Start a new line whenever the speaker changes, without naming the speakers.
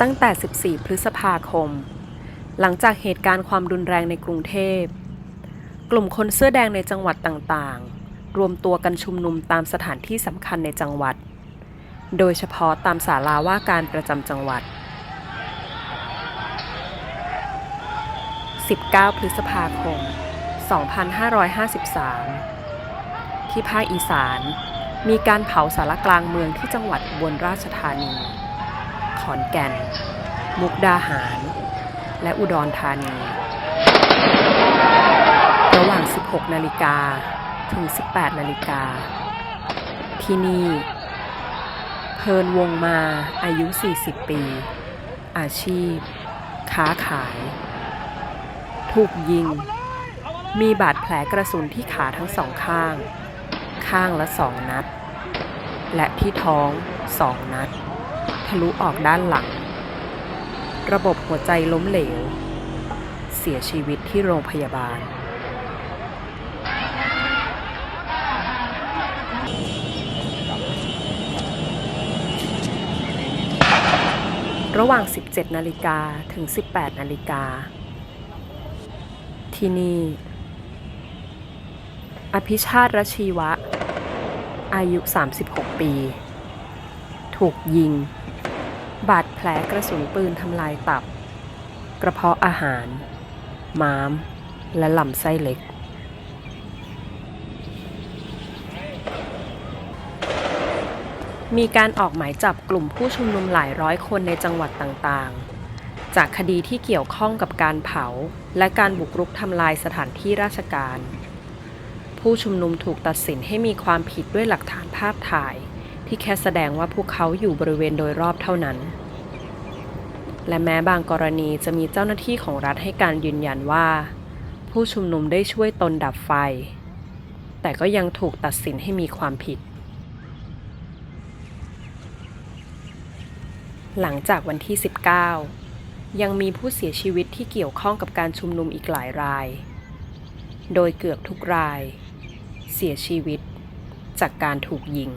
ตั้งแต่ 14 พฤษภาคม หลังจากเหตุการณ์ความรุนแรงในกรุงเทพ กลุ่มคนเสื้อแดงในจังหวัดต่างๆ รวมตัวกันชุมนุมตามสถานที่สำคัญในจังหวัด โดยเฉพาะตามศาลาว่าการประจำจังหวัด 19 พฤษภาคม 2553 ที่ภาคอีสานมีการเผาสารกลางเมืองที่จังหวัดอุบลราชธานี ขอนแก่น มุกดาหาร และอุดรธานี ระหว่าง 16 นาฬิกาถึง 18 นาฬิกา ที่นี่ เพลินวงมาอายุ 40 ปี อาชีพ ค้าขาย ถูกยิง มีบาดแผลกระสุนที่ขาทั้งสองข้าง ข้างละสองนัด และที่ท้องสองนัด ทะลุออกด้านหลัง ระบบหัวใจล้มเหลว เสียชีวิตที่โรงพยาบาล ระหว่าง 17 นาฬิกาถึง 18 นาฬิกา ที่นี่ อภิชาติรชีวะ อายุ 36 ปีถูกยิง บาดแผลกระสุนปืนทำลายตับ กระเพาะอาหาร ม้าม และลำไส้เล็ก มีการออกหมายจับกลุ่มผู้ชุมนุมหลายร้อยคนในจังหวัดต่างๆ จากคดีที่เกี่ยวข้องกับการเผา และการบุกรุกทำลายสถานที่ราชการ ผู้ชุมนุมถูกตัดสินให้มีความผิดด้วยหลักฐานภาพถ่าย ที่แค่แสดงว่าพวกเขาอยู่บริเวณโดยรอบเท่านั้น และแม้บางกรณีจะมีเจ้าหน้าที่ของรัฐให้การยืนยันว่า ผู้ชุมนุมได้ช่วยตนดับไฟ แต่ก็ยังถูกตัดสินให้มีความผิด หลังจากวันที่ 19 ยังมีผู้เสียชีวิตที่เกี่ยวข้องกับการชุมนุมอีกหลายราย โดยเกือบทุกราย เสียชีวิตจากการถูกยิง